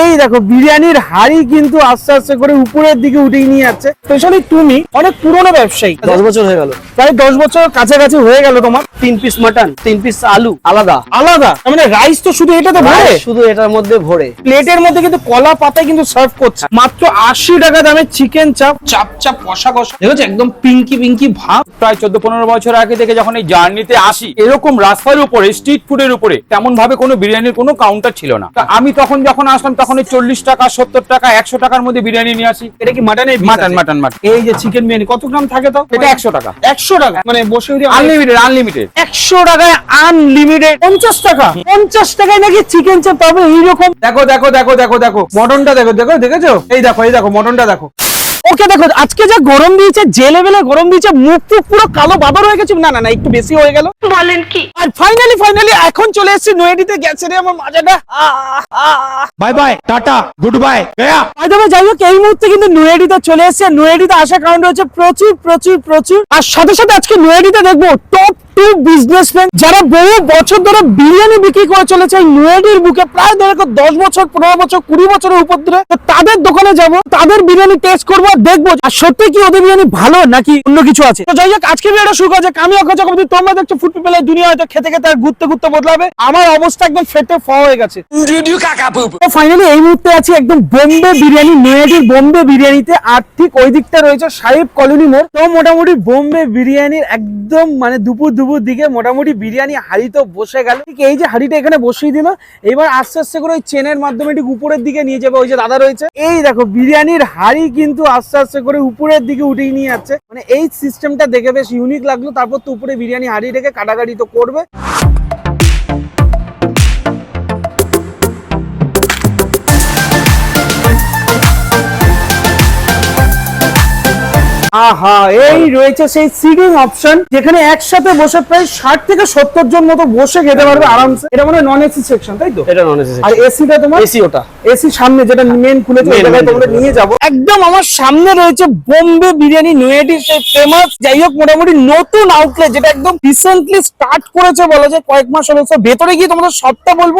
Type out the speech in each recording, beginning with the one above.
এই দেখো বিরিয়ানির হাড়ি কিন্তু আস্তে আস্তে করে উপরের দিকে উঠেই নিয়ে যাচ্ছে। স্পেশালি তুমি অনেক পুরনো ব্যবসায়ী। দশ বছর হয়ে গেল। প্রায় দশ বছর কাছাকাছি হয়ে গেল তোমার। তিন পিস মাটন তিন পিস আলু আলাদা। আলাদা। মানে রাইস তো শুধু এটাতে ভরে? শুধু এটার মধ্যে ভরে। প্লেটের মধ্যে কিন্তু কলা পাতায় কিন্তু সার্ভ করছে। মাত্র আশি টাকা দামের চিকেন চাপ চাপ চাপ কষা কষা। দেখেছ একদম পিঙ্কি পিঙ্কি ভাব। প্রায় চোদ্দ পনেরো বছর আগে থেকে যখন এই জার্নিতে আসি এরকম রাস্তার উপরে স্ট্রিট ফুডের উপরে তেমন ভাবে কোনো বিরিয়ানির কোনো কাউন্টার ছিল না। আমি তখন যখন আসলাম তখন এই চল্লিশ টাকা সত্তর টাকা একশো টাকার মধ্যে বিরিয়ানি নিয়ে আসি। এটা কি মাটনের মাটন মাটন মাটন এই যে চিকেন বিরিয়ানি কত গ্রাম থাকে তো? এটা একশো টাকা। একশো টাকা? মানে বসে আনলিমিটেড আনলিমিটেড একশো টাকায় আনলিমিটেড পঞ্চাশ টাকা। পঞ্চাশ টাকায় নাকি চিকেন চাপ পাবে? এইরকম দেখো দেখো দেখো দেখো দেখো। মটনটা দেখো দেখো দেখেছ? এই দেখো এই দেখো মটনটা দেখো। ওকে দেখো আজকে যা গরম দিয়েছে যে লেভেলে গরম দিয়েছে মুখ টুক পুরো কালো বাবার হয়ে গেছে। না না না একটু বেশি হয়ে গেল। বলেন কি? আর ফাইনালি ফাইনালি এখন চলে এসেছি নয়াডিতে গেছে রে আমার মাজাটা। Bye bye tata good bye গয়া আর তবে যাই হোক এই মুহূর্তে কিন্তু নয়াডিতে চলে এসেছে। নয়াডিতে আসার কারণ হচ্ছে প্রচুর প্রচুর প্রচুর। আর সাথে সাথে আজকে নয়াডিতে দেখব টপ টু বিজনেসম্যান যারা বহু বছর ধরে বিরিয়ানি বিক্রি করে চলেছে নয়াডির বুকে প্রায় ধরে দশ বছর পনেরো বছর কুড়ি বছরের উপর ধরে। তাদের দোকানে যাব তাদের বিরিয়ানি টেস্ট করব দেখব আর সত্যি কি ওদের বিরিয়ানি ভালো নাকি অন্য কিছু আছে? তো যাই হোক আজকে ভিডিওটা শুরু করা যাক। আমি অক্ষয় চক্রবর্তী তোমরা দেখছ ফুড পিপলের দুনিয়া হয়তো খেতে খেতে আর ঘুরতে ঘুরতে বদলাবে। আমার অবস্থা একদম ফেটে ফ হয়ে গেছে। ফাইনালি এই মুহূর্তে আছি একদম বোম্বে বিরিয়ানি নয়াডির বোম্বে বিরিয়ানিতে। আর ঠিক ওই দিকটা রয়েছে সাহেব কলোনি মোড়। তো মোটামুটি বোম্বে বিরিয়ানির একদম মানে দুপুর দুপুর দিকে মোটামুটি বিরিয়ানি হাড়ি তো বসে গেল। ঠিক এই যে হাড়িটা এখানে বসিয়ে দিল, এবার আস্তে আস্তে করে ওই চেনের মাধ্যমে ঠিক উপরের দিকে নিয়ে যাবে ওই যে দাদা রয়েছে। এই দেখো, বিরিয়ানির হাড়ি কিন্তু আস্তে আস্তে করে উপরের দিকে উঠেই নিয়ে যাচ্ছে। মানে এই সিস্টেমটা দেখে বেশ ইউনিক লাগল, তারপর তো উপরে বিরিয়ানি হাড়ি রেখে কাটাকাটি তো করবে। আহা এই রয়েছে সেই সিটিং অপশন যেখানে একসাথে বসে প্রায় ষাট থেকে সত্তর জন মতো বসে খেতে পারবে আরামসে। এটা মানে নন এসি সেকশন তাই তো? এটা নন এসি আর এসিটা তোমার? এসি ওটা। এসি সামনে যেটা মেন খুলেছে তোমরা নিয়ে যাব। একদম আমার সামনে রয়েছে বোম্বে বিরিয়ানি নয়াডির সেই ফেমাস যাই হোক মোটামুটি নতুন আউটলেট যেটা একদম রিসেন্টলি স্টার্ট করেছে বলা যায় কয়েক মাস হলো। ভেতরে গিয়ে তোমাদের সবটা বলব।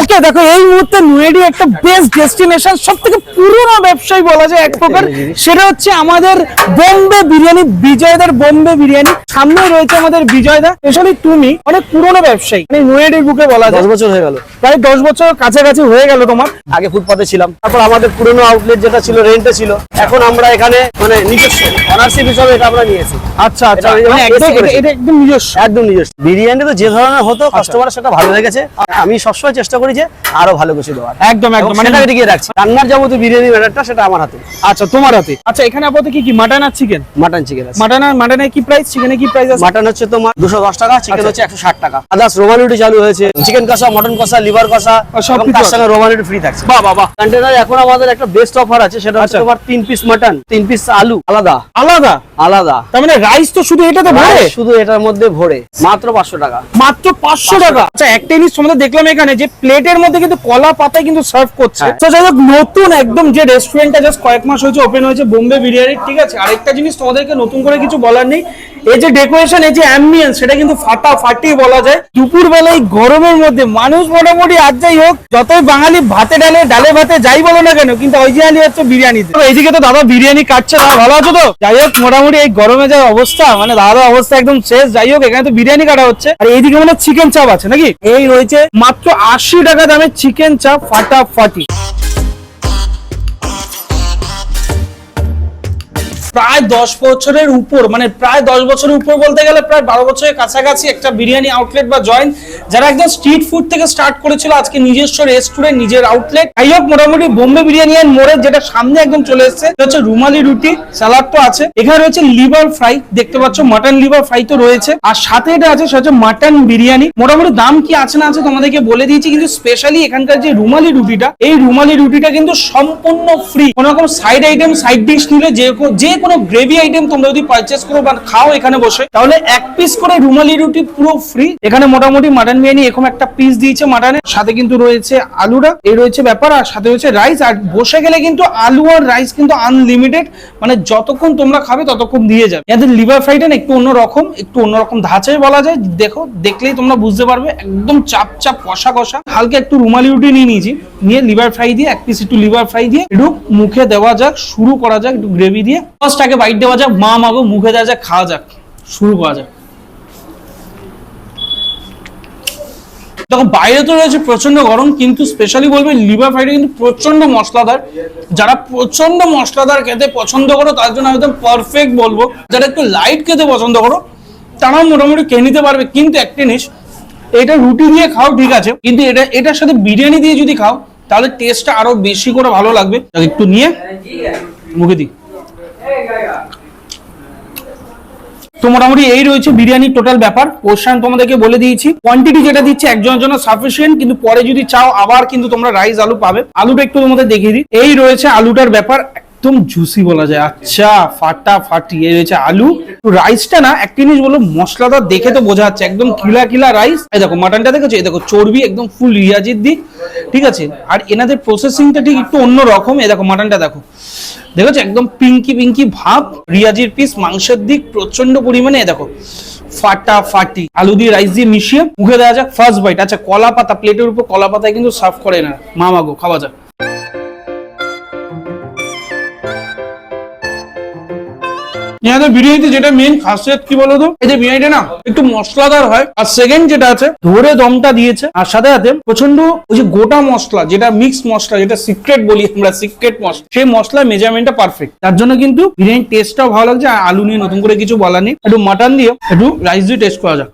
ওকে দেখো এই মুহূর্তে নয়াডি একটা বেস্ট ডেস্টিনেশন সব থেকে পুরোনো ব্যবসায়ী বলা যায় এক প্রকার সেটা হচ্ছে আমাদের বোম্বে বিরিয়ানি বিজয়দার বোম্বে বিরিয়ানি। সামনে রয়েছে আমাদের বিজয়দা স্পেশালি তুমি অনেক পুরোনো ব্যবসায়ী। মানে নয়াডির বুকে বলা দশ যায় বছর হয়ে গেল। প্রায় দশ বছর কাছাকাছি হয়ে গেল তোমার। আগে ফুটপাতে ছিলাম তারপর আমাদের পুরনো আউটলেট যেটা ছিল রেন্টে ছিল। এখন আমরা এখানে মানে নিজস্ব অনারশিপ হিসাবে এটা আমরা নিয়েছি। আচ্ছা আচ্ছা। এটা মানে একদম নিজস্ব। একদম নিজস্ব। বিরিয়ানি তো যে ধরনের হতো কাস্টমার সেটা ভালো লেগেছে। আর আমি সবসময় চেষ্টা করি যে আরও ভালো কিছু দেওয়ার। একদম একদম। মানে সেটা এদিকে রাখছি। রান্নার যাবতীয় বিরিয়ানি ম্যাটারটা সেটা আমার হাতে। আচ্ছা তোমার হাতে? আচ্ছা এখানে আপাতত কি কি? মাটন আর চিকেন মাটন চিকেন আছে। মাটন আর মাটনের কি প্রাইস চিকেনের কি প্রাইস আছে? মাটন হচ্ছে তোমার দুশো দশ টাকা চিকেন আচ্ছা। হচ্ছে একশো ষাট টাকা। আদার্স রোমান রুটি চালু হয়েছে। চিকেন কষা মটন কষা লিভার কষা সব তার সঙ্গে রোমান রুটি ফ্রি থাকছে। বাহ বাহ কন্টেনার এখন আমাদের একটা বেস্ট অফার আছে সেটা হচ্ছে আচ্ছা। তোমার তিন পিস মাটন তিন পিস আলু আলাদা। আলাদা? আলাদা। তার মানে রাইস তো শুধু এটাতে ভরে? শুধু এটার মধ্যে ভরে। মাত্র পাঁচশো টাকা। মাত্র পাঁচশো টাকা? আচ্ছা একটা জিনিস তোমাদের দেখলাম এখানে যে প্লেটের মধ্যে কিন্তু কলা পাতায় কিন্তু সার্ভ করছে। হ্যাঁ। তো যাই হোক নতুন একদম যে রেস্টুরেন্টটা জাস্ট কয়েক মাস হয়েছে ওপেন হয়েছে বোম্বে বিরিয়ানি ঠিক আছে? আরেকটা জিনিস তোমাদেরকে নতুন করে কিছু বলার নেই এই যে ডেকোরেশন এই যে অ্যাম্বিয়েন্স সেটা কিন্তু ফাটাফাটি বলা যায়। দুপুর বেলায় গরমের মধ্যে মানুষ মোটামুটি আজ যাই হোক যতই বাঙালি ভাতে ডালে ডালে ভাতে যাই বলো না কেন কিন্তু অরিজিনালি হচ্ছে বিরিয়ানি এইদিকে তো দাদা বিরিয়ানি কাটছে দাদা ভালো আছো তো? যাই হোক মোটামুটি এই গরমে যা অবস্থা মানে দাদা অবস্থা একদম শেষ। যাই হোক এখানে তো বিরিয়ানি কাটা হচ্ছে। আর এইদিকে মানে চিকেন চাপ আছে নাকি? এই রয়েছে মাত্র আশি টাকা দামের চিকেন চাপ ফাটাফাটি। প্রায় দশ বছরের উপর মানে প্রায় দশ বছরের উপর বলতে গেলে প্রায় বারো বছরের কাছাকাছি একটা বিরিয়ানি আউটলেট বা জয়েন্ট যারা একদম স্ট্রিট ফুড থেকে স্টার্ট করেছিল আজকে নিজস্ব রেস্টুরেন্ট নিজের আউটলেট যাই হোক, মোটামুটি বোম্বে বিরিয়ানি এর মোড়ের যেটা সামনে একদম চলে এসেছে হচ্ছে রুমালি রুটি স্যালাড তো আছে। এখানে রয়েছে লিভার ফ্রাই দেখতে পাচ্ছ মাটন লিভার ফ্রাই তো রয়েছে। আর সাথে এটা আছে, সেটা হচ্ছে মাটন বিরিয়ানি। মোটামুটি দাম কি আছে না আছে তোমাদেরকে বলে দিয়েছি, কিন্তু স্পেশালি এখানকার যে রুমালি রুটিটা, এই রুমালি রুটিটা কিন্তু সম্পূর্ণ ফ্রি কোনো রকম সাইড আইটেম সাইড ডিশ নিলে যে যে কোনো গ্রেভি আইটেম তোমরা যদি পারচেস করো বা খাও এখানে বসে, তাহলে এক পিস করে রুমালি রুটি পুরো ফ্রি এখানে মোটামুটি মাটন বিরিয়ানি এরকম একটা পিস দিয়েছে মাটনের সাথে কিন্তু রয়েছে আলুরা এই রয়েছে ব্যাপার। আর সাথে রয়েছে রাইস আর বসে গেলে কিন্তু আলু আর রাইস কিন্তু আনলিমিটেড মানে যতক্ষণ তোমরা খাবে ততক্ষণ দিয়ে যাবে। এদের লিভার ফ্রাইটা একটু অন্যরকম একটু অন্যরকম ধাঁচাই বলা যায়। দেখো, দেখলেই তোমরা বুঝতে পারবে। একদম চাপ চাপ, কষা কষা। হালকা একটু রুমালি রুটি নিয়ে নিয়েছি। নিয়ে লিভার ফ্রাই দিয়ে, এক পিস একটু লিভার ফ্রাই দিয়ে একটু মুখে দেওয়া যাক, শুরু করা যাক, একটু গ্রেভি দিয়ে। ফার্স্ট আগে বাইট দেওয়া যাক, মা মাগো, মুখে দেওয়া যাক, খাওয়া যাক, শুরু করা যাক। দেখো, বাইরে তো রয়েছে প্রচণ্ড গরম, কিন্তু স্পেশালি বলবে লিভার ফ্রাইটা কিন্তু প্রচণ্ড মশলাদার। যারা প্রচণ্ড মশলাদার খেতে পছন্দ করো, তার জন্য একদম পারফেক্ট বলব। যারা একটু লাইট খেতে পছন্দ করো, তারাও মোটামুটি খেয়ে নিতে পারবে। কিন্তু একটা জিনিস এটা রুটি দিয়ে খাও, ঠিক আছে। কিন্তু এটা, এটার সাথে বিরিয়ানি দিয়ে যদি খাও, তাহলে টেস্টটা আরও বেশি করে ভালো লাগবে। একটু নিয়ে মুখে দিই। তো মোটামুটি এই রয়েছে বিরিয়ানির টোটাল ব্যাপার। পোর্শন তোমাদেরকে বলে দিয়েছি। কোয়ান্টিটি যেটা দিচ্ছে একজনের জন্য সাফিসিয়েন্ট কিন্তু পরে যদি চাও, আবার কিন্তু তোমরা রাইস আলু পাবে। আলুটা একটু তোমাদের দেখিয়ে দিই। এই রয়েছে আলুটার ব্যাপার। একদম জুসি বলা যায়। আচ্ছা ফাটা ফাটি এই রয়েছে আলু। রাইসটা না, একটা জিনিস বলো মশলাদার দেখে তো বোঝা যাচ্ছে, একদম কিলা কিলা রাইস এই দেখো মাটনটা দেখেছ? এই দেখো, চর্বি একদম ফুল রিয়াজির দিক ঠিক আছে? আর এনাদের প্রসেসিংটা ঠিক একটু অন্য রকম। এই দেখো মাটনটা দেখো। দেখেছ? একদম পিঙ্কি পিঙ্কি ভাব, রিয়াজির পিস মাংসের দিক প্রচণ্ড পরিমাণে এ দেখো ফাটা ফাটি আলু দিয়ে রাইস দিয়ে মিশিয়ে মুখে দেওয়া যাক ফার্স্ট বাইট আচ্ছা কলা পাতা প্লেটের উপর কলা পাতায় কিন্তু সার্ভ করে না। মামাগো খাওয়া যাক। এনাদের বিরিয়ানিতে যেটা মেন খাসিয়ত কি বলতো এই যে বিরিয়ানিটা না, একটু মশলাদার হয়। আর সেকেন্ড যেটা আছে, ধরে দমটা দিয়েছে। আর সাথে সাথে প্রচণ্ড ওই যে গোটা মশলা, যেটা মিক্স মশলা, যেটা সিক্রেট বলি আমরা সিক্রেট মশলা, সেই মশলার মেজারমেন্টটা পারফেক্ট তার জন্য কিন্তু বিরিয়ানির টেস্টটাও ভালো লাগছে, আর আলু নিয়ে নতুন করে কিছু বলার নেই। একটু মাটন দিয়ে একটু রাইস দিয়ে টেস্ট করা যাক।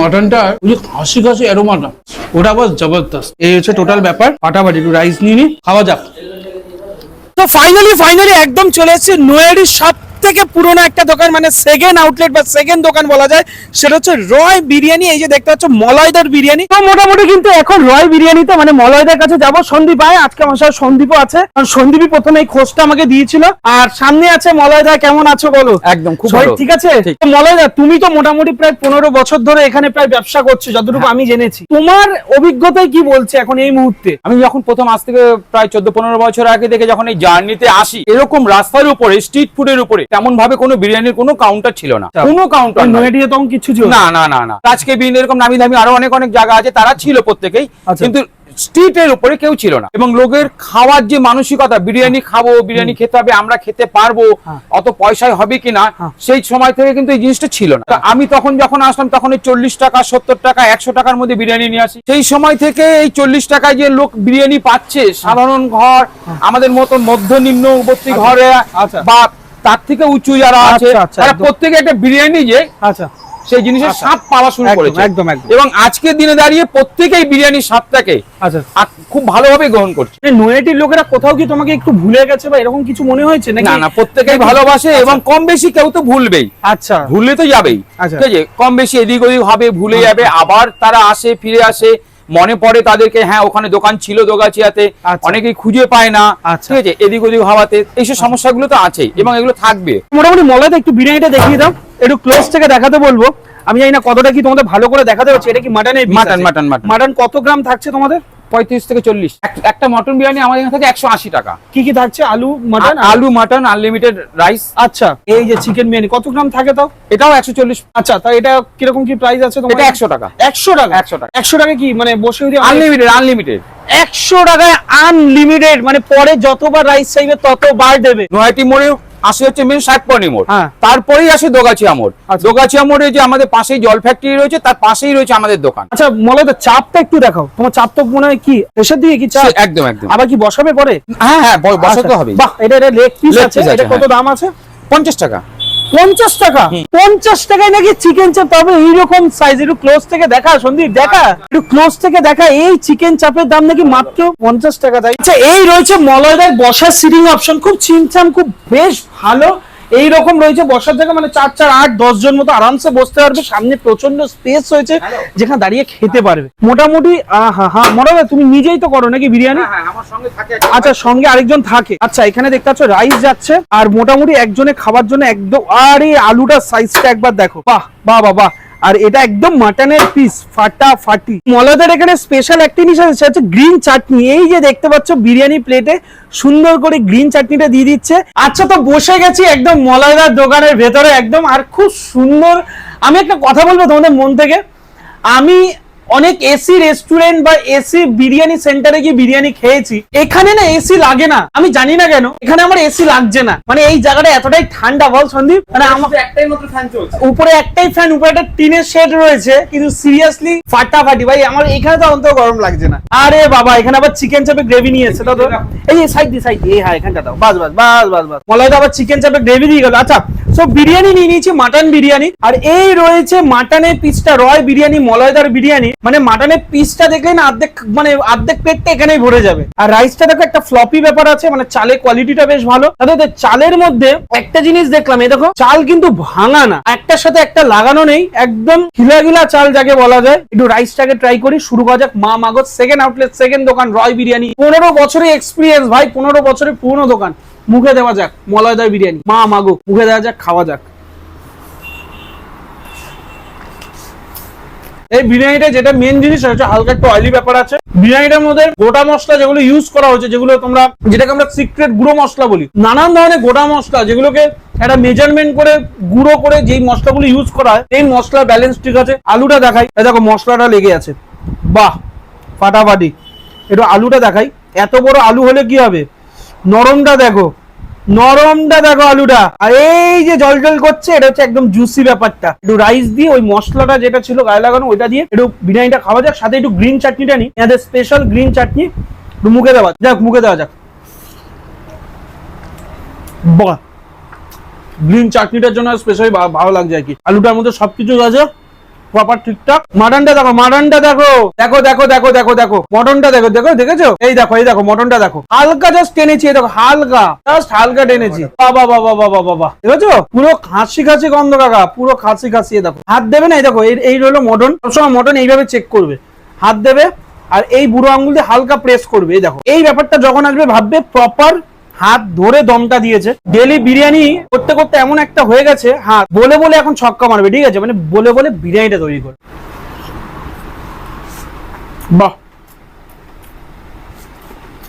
মাটনটা ওই যে খাসি খাসি অ্যারোমাটা ওটা আবার জবরদস্ত। এই হচ্ছে টোটাল ব্যাপার। ফাটাফাটি, একটু রাইস নিয়ে নি, খাওয়া যাক। তো ফাইনালি ফাইনালি একদম চলে এসেছে নোয়ারির সব থেকে পুরোনো একটা দোকান মানে সেকেন্ড আউটলেট বা সেকেন্ড দোকান বলা যায় সেটা হচ্ছে রয় বিরিয়ানি। এই যে দেখতে পাচ্ছ মলয়দার বিরিয়ানি। তো মোটামুটি কিন্তু এখন রয় বিরিয়ানিতে মানে মলয়দার কাছে যাব। সন্দীপ আয় আজকে আমার সাথে সন্দীপও আছে। কারণ সন্দীপই প্রথমে এই খোঁজটা আমাকে দিয়েছিল। আর সামনে আছে মলয়দা কেমন আছো বলো? একদম খুব ভালো। ঠিক আছে? মলয়দা তুমি তো মোটামুটি প্রায় পনেরো বছর ধরে এখানে প্রায় ব্যবসা করছ যতটুকু হ্যাঁ। আমি জেনেছি। তোমার অভিজ্ঞতায় কি বলছে এখন এই মুহূর্তে? আমি যখন প্রথম আজ থেকে প্রায় চোদ্দ পনেরো বছর আগে থেকে যখন এই জার্নিতে আসি এরকম রাস্তার উপরে স্ট্রিট ফুডের উপরে তেমন ভাবে কোনো বিরিয়ানির কোনো কাউন্টার ছিল না। কোনো কাউন্টার নয়াডিতে তখন কিছু ছিল না? না না না আজকে বিন এরকম নামি দামি আরও অনেক অনেক জায়গা আছে তারা ছিল প্রত্যেকেই আচ্ছা। কিন্তু স্ট্রিটের উপরে কেউ ছিল না। এবং লোকের খাওয়ার যে মানসিকতা বিরিয়ানি খাব বিরিয়ানি খেতে হবে আমরা খেতে পারব হ্যাঁ। অত পয়সায় হবে কিনা হ্যাঁ। সেই সময় থেকে কিন্তু এই জিনিসটা ছিল না। আমি তখন যখন আসলাম তখন এই চল্লিশ টাকা সত্তর টাকা একশো টাকার মধ্যে বিরিয়ানি নিয়ে আসি। সেই সময় থেকে এই চল্লিশ টাকায় যে লোক বিরিয়ানি পাচ্ছে সাধারণ ঘর আমাদের মতন মধ্য নিম্নবর্তী ঘরে আচ্ছা। বা তার থেকে উঁচু যারা আছে আচ্ছা, আচ্ছা, তারা প্রত্যেকে একটা বিরিয়ানি যে আচ্ছা। সেই জিনিসের আচ্ছা। স্বাদ পাওয়া শুরু করেছে। একদম, একদম। এবং আজকের দিনে দাঁড়িয়ে প্রত্যেকেই বিরিয়ানির স্বাদটাকে আচ্ছা। খুব ভালোভাবে গ্রহণ করছে। নয়াটির লোকেরা কোথাও কি তোমাকে একটু ভুলে গেছে বা এরকম কিছু মনে হয়েছে না না প্রত্যেকেই ভালোবাসে এবং কম বেশি কেউ তো ভুলবেই। আচ্ছা। ভুললে তো যাবেই। আচ্ছা। ঠিক আছে? কম বেশি এদিক ওদিক হবে ভুলে যাবে আবার তারা আসে ফিরে আসে মনে পড়ে তাদেরকে হ্যাঁ ওখানে দোকান ছিল দোগাচিয়াতে আচ্ছা। অনেকেই খুঁজে পায় না আচ্ছা। ঠিক আছে এদিক ওদিক হওয়াতে এইসব সমস্যাগুলো তো আছেই এবং এগুলো থাকবে মোটামুটি মলাতে একটু বিরিয়ানিটা দেখিয়ে দাও একটু ক্লোজ থেকে দেখাতে বলব আমি জানি না কতটা কি তোমাদের ভালো করে দেখাতে পারছি এটা কি মাটনের মাটন, মাটন, মাটন। মাটন কত গ্রাম থাকছে তোমাদের পঁয়ত্রিশ থেকে চল্লিশ। একটা মটন বিরিয়ানি আমাদের এখানে থাকে একশো আশি টাকা। কি কি থাকছে? আলু মাটন আলু মাটন আনলিমিটেড রাইস আচ্ছা এই যে চিকেন বিরিয়ানি কত গ্রাম থাকে তাও? এটাও একশো চল্লিশ। আচ্ছা তা এটা কীরকম কি প্রাইস আছে এটা একশো টাকা। একশো টাকা? 100 টাকা। একশো টাকা কি মানে বসে আনলিমিটেড আনলিমিটেড একশো টাকায় আনলিমিটেড মানে পরে যতবার রাইস চাইবে ততবার দেবে। নয়টি মোড়ে আসে হচ্ছে মেন সাতপনি মোড়। হ্যাঁ। তারপরেই আসে দোগাছিয়া মোড়। আচ্ছা। দোগাছিয়া মোড়ে যে আমাদের পাশেই জল ফ্যাক্টরি রয়েছে তার পাশেই রয়েছে আমাদের দোকান। আচ্ছা মূলত চাপটা একটু দেখাও। তোমার চাপ তো মনে হয় কি শেষের দিকে কি চাপ? একদম একদম। আবার কি বসাবে পরে? হ্যাঁ হ্যাঁ বসাতে আচ্ছা, হবে বাহ এটা এটা লেগ পিস আছে এটা কত হ্যাঁ। দাম আছে? পঞ্চাশ টাকা। পঞ্চাশ টাকা। পঞ্চাশ টাকায় নাকি চিকেন চাপ তবে এইরকম সাইজ একটু ক্লোজ থেকে দেখা সন্দীপ দেখা? একটু ক্লোজ থেকে দেখা এই চিকেন চাপের দাম নাকি মাত্র পঞ্চাশ টাকা। তাই আচ্ছা এই রয়েছে মলয়দার বসার সিটিং অপশন খুব চিনচাম খুব বেশ ভালো। এই রকম রয়েছে বসার জায়গা মানে চার চার আট দশ জন মতো আরামসে বসতে পারবে। সামনে প্রচণ্ড স্পেস রয়েছে যেখানে দাঁড়িয়ে খেতে পারবে। মোটামুটি হ্যাঁ হা মনে তুমি নিজেই তো করো নাকি বিরিয়ানি? হ্যাঁ আমার সঙ্গে আচ্ছা সঙ্গে আরেকজন থাকে। আচ্ছা এখানে দেখতে পাচ্ছ রাইস যাচ্ছে আর মোটামুটি একজনে খাবার জন্য একদম আরে আলুটার সাইজটা একবার দেখো। বাহ বাহ বাহ বাহ। আর এটা একদম মাটনের পিস ফাটা ফাটি মলাদের এখানে স্পেশাল একটি জিনিস আছে সেটা হচ্ছে গ্রিন চাটনি এই যে দেখতে পাচ্ছ, বিরিয়ানি প্লেটে সুন্দর করে গ্রিন চাটনিটা দিয়ে দিচ্ছে। আচ্ছা তো বসে গেছি একদম মলাদার দোকানের ভেতরে একদম। আর খুব সুন্দর, আমি একটা কথা বলব তোমাদের মন থেকে। আমি অনেক এসি রেস্টুরেন্ট বা এসি বিরিয়ানি সেন্টারে গিয়ে বিরিয়ানি খেয়েছি। এখানে না এসি লাগে না। আমি জানি না কেন এখানে আমার এসি লাগছে না। মানে এই জায়গাটা এতটাই ঠান্ডা বল সন্দীপ? মানে আমার একটাই মাত্র ফ্যান চলছে। উপরে একটাই ফ্যান উপরে একটা টিনের শেড রয়েছে কিন্তু সিরিয়াসলি ফাটাফাটি। ভাই আমার এখানে তো অন্তত গরম লাগছে না। আরে বাবা এখানে আবার চিকেন চাপে গ্রেভি নিয়ে এসেছে তো এই সাইড দি সাইড এই হ্যাঁ এখানটা দাও। বাস বাস বাস বাস বাস। মলাই আবার চিকেন চাপে গ্রেভি দিয়ে গেল। আচ্ছা সো বিরিয়ানি নিয়ে নিয়েছি মাটন বিরিয়ানি। আর এই রয়েছে মাটনের পিসটা রয় বিরিয়ানি মলয়দার বিরিয়ানি। মানে মাটনের পিসটা দেখলে না অর্ধেক মানে অর্ধেক পেটটা এখানেই ভরে যাবে। আর রাইসটা দেখো একটা ফ্লপি ব্যাপার আছে মানে চালের কোয়ালিটিটা বেশ ভালো। তাদের চালের মধ্যে একটা জিনিস দেখলাম, এই দেখো, চাল কিন্তু ভাঙা না। একটার সাথে একটা লাগানো নেই, একদম গিলা চাল যাকে বলা যায়। একটু রাইসটাকে ট্রাই করি, শুরু করা যাক। মা মাগত সেকেন্ড আউটলেট সেকেন্ড দোকান, রয় বিরিয়ানি। পনেরো বছরের এক্সপিরিয়েন্স ভাই, পনেরো বছরের পুরনো দোকান। মুখে দেওয়া যাক মলয়দার বিরিয়ানি। মা মাগো, মুখে দেওয়া যাক, খাওয়া যাক। এই বিরিয়ানিটা যেটা মেন জিনিস হচ্ছে হালকা একটু অয়েলি ব্যাপার আছে। বিরিয়ানিটার মধ্যে গোটা মশলা যেগুলো ইউজ করা হয়েছে, যেগুলো তোমরা, যেটাকে আমরা সিক্রেট গুঁড়ো মশলা বলি, নানান ধরনের গোটা মশলা, যেগুলোকে একটা মেজারমেন্ট করে, গুঁড়ো করে যেই মশলাগুলো ইউজ করা হয় এই মশলার ব্যালেন্স ঠিক আছে। আলুটা দেখাই। দেখো, মশলাটা লেগে আছে। বাহ, ফাটাফাটি। একটু আলুটা দেখাই। এত বড় আলু হলে কি হবে? নরমটা দেখো। নরমটা দেখো আলুটা। আর এই যে জল জল করছে, এটা হচ্ছে একদম জুসি ব্যাপারটা। একটু রাইস দিয়ে ওই মশলাটা যেটা ছিল গায়ে লাগানো, ওইটা দিয়ে একটু বিরিয়ানিটা খাওয়া যাক, সাথে একটু গ্রিন চাটনিটা নিই এদের স্পেশাল গ্রিন চাটনি, একটু মুখে দেওয়া। যাক, মুখে দেওয়া যাক। গ্রিন চাটনিটার জন্য স্পেশালি ভালো লাগছে আর কি। আলুটার মধ্যে সবকিছু আছে। প্রপার ঠিকঠাক দেখো দেখো। দেখো দেখো দেখো দেখো দেখো। দেখো দেখো, দেখেছ? এই দেখো এই দেখো দেখো। হালকা জাস্ট টেনেছি দেখো, হালকা। জাস্ট হালকা টেনেছি। বাবা বাবা বাবা বাবা দেখেছ? পুরো খাসি খাসি গন্ধ, কাকা। পুরো খাসি খাসি দেখো। হাত দেবে না, এই দেখো, এই রইল মটন সবসময় এইভাবে চেক করবে। হাত দেবে, আর এই বুড়ো আঙ্গুল দিয়ে হালকা প্রেস করবে, এই দেখো। এই ব্যাপারটা যখন আসবে, ভাববে প্রপার হাত ধরে দমটা দিয়েছে। ডেলি বিরিয়ানি করতে করতে এমন একটা হয়ে গেছে হাত বলে বলে এখন ছক্কা মারবে, ঠিক আছে? মানে বলে বলে বিরিয়ানিটা তৈরি করে। বাহ!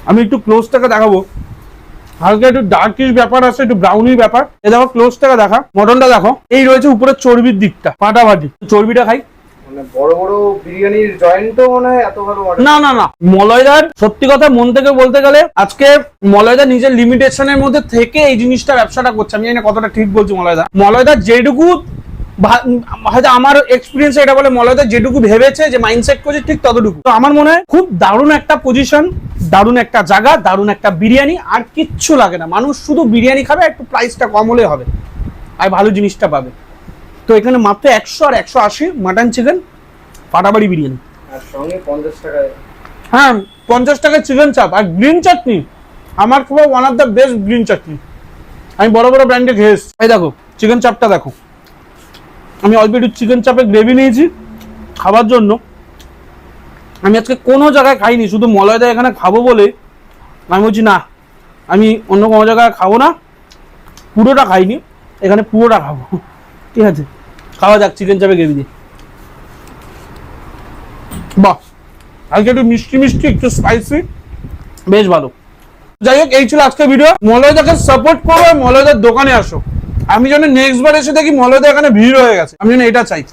আমি একটু ক্লোজটাকে দেখাবো। হালকা একটু ডার্কিশ ব্যাপার আছে, একটু ব্রাউনি ব্যাপার। এ দেখো ক্লোজটাকে দেখা। মটনটা দেখো। এই রয়েছে উপরে চর্বির দিকটা ফাটাফাটি চর্বিটা খাই। মানে বড় বড় বিরিয়ানির মনে হয় এত ভালো না না না। সত্যি কথা, মন থেকে বলতে গেলে, আজকে মলয়দা নিজের লিমিটেশনের মধ্যে থেকে এই ব্যবসাটা করছে। আমি ঠিক বলছি মলয়দা। মলয়দা যেটুকু হয়তো আমার এক্সপিরিয়েন্স এটা বলে, মলয়দা যেটুকু ভেবেছে যে মাইন্ডসেট করছে, ঠিক ততটুকু। তো আমার মনে হয় খুব দারুণ একটা পজিশন দারুণ একটা জায়গা, দারুণ একটা বিরিয়ানি, আর কিচ্ছু লাগে না। মানুষ শুধু বিরিয়ানি খাবে, একটু প্রাইসটা কম হলে হবে। আর ভালো জিনিসটা পাবে। তো এখানে মাত্র একশো আর একশো আশি মাটন চিকেন পাটাবাড়ি বিরিয়ানি। আর সঙ্গে পঞ্চাশ টাকায় হ্যাঁ পঞ্চাশ টাকা চিকেন চাপ আর গ্রিন চাটনি আমার খুব one of the best green chutney আমি বড় বড় ব্র্যান্ডে খেয়েছি এই দেখো চিকেন চাপটা দেখো। আমি অল্প একটু চিকেন চাপে গ্রেভি নিয়েছি খাবার জন্য। আমি আজকে কোনো জায়গায় খাইনি শুধু মলয়দা এখানে খাব বলে। আমি বলছি না আমি অন্য কোনো জায়গায় খাব না। পুরোটা খাইনি এখানে পুরোটা খাব। ঠিক আছে? খাওয়া যাক চিকেন চাপে গ্রেভি দিয়ে বাহ আজকে একটু মিষ্টি মিষ্টি, একটু স্পাইসি বেশ ভালো। যাই হোক, এই ছিল আজকের ভিডিও মলয়দাকে সাপোর্ট করো আর মলয়দার দোকানে আসো। আমি যেন নেক্সট বার এসে দেখি মলয়দা এখানে ভিড় হয়ে গেছে। আমি যেন এটা চাই।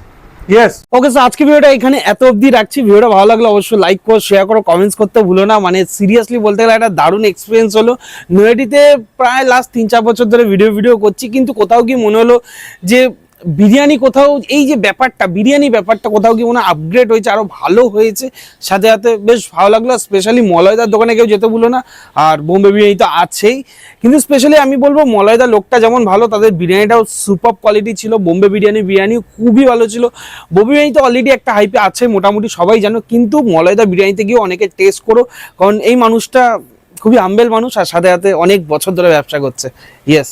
ইয়েস ওকে স্যার আজকে ভিডিওটা এখানে এত অবধি রাখছি। ভিডিওটা ভালো লাগলে অবশ্যই লাইক করো শেয়ার করো কমেন্টস করতে ভুলো না। মানে সিরিয়াসলি বলতে গেলে একটা দারুণ এক্সপিরিয়েন্স হলো। নয়াডিতে প্রায় লাস্ট তিন চার বছর ধরে ভিডিও ভিডিও করছি। কিন্তু কোথাও কি মনে হলো যে বিরিয়ানি কোথাও, এই যে ব্যাপারটা, বিরিয়ানি ব্যাপারটা কোথাও কি মনে আপগ্রেড হয়েছে, আরও ভালো হয়েছে। সাথে সাথে বেশ ভালো লাগল স্পেশালি মলয়দার দোকানে কেউ যেতে ভুলো না, আর বোম্বে বিরিয়ানি তো আছেই। কিন্তু স্পেশালি আমি বলব মলয়দা লোকটা যেমন ভালো, তাদের বিরিয়ানিটাও সুপার কোয়ালিটি ছিল, বোম্বে বিরিয়ানি বিরিয়ানি খুবই ভালো ছিল। বোম্বে বিরিয়ানি তো অলরেডি একটা হাইপে আছে, মোটামুটি সবাই জানো, কিন্তু মলয়দা বিরিয়ানিতে গিয়ে অনেকে টেস্ট করো, কারণ এই মানুষটা খুবই আম্বেল মানুষ, আর সাথে সাথে অনেক বছর ধরে ব্যবসা করছে। ইয়েস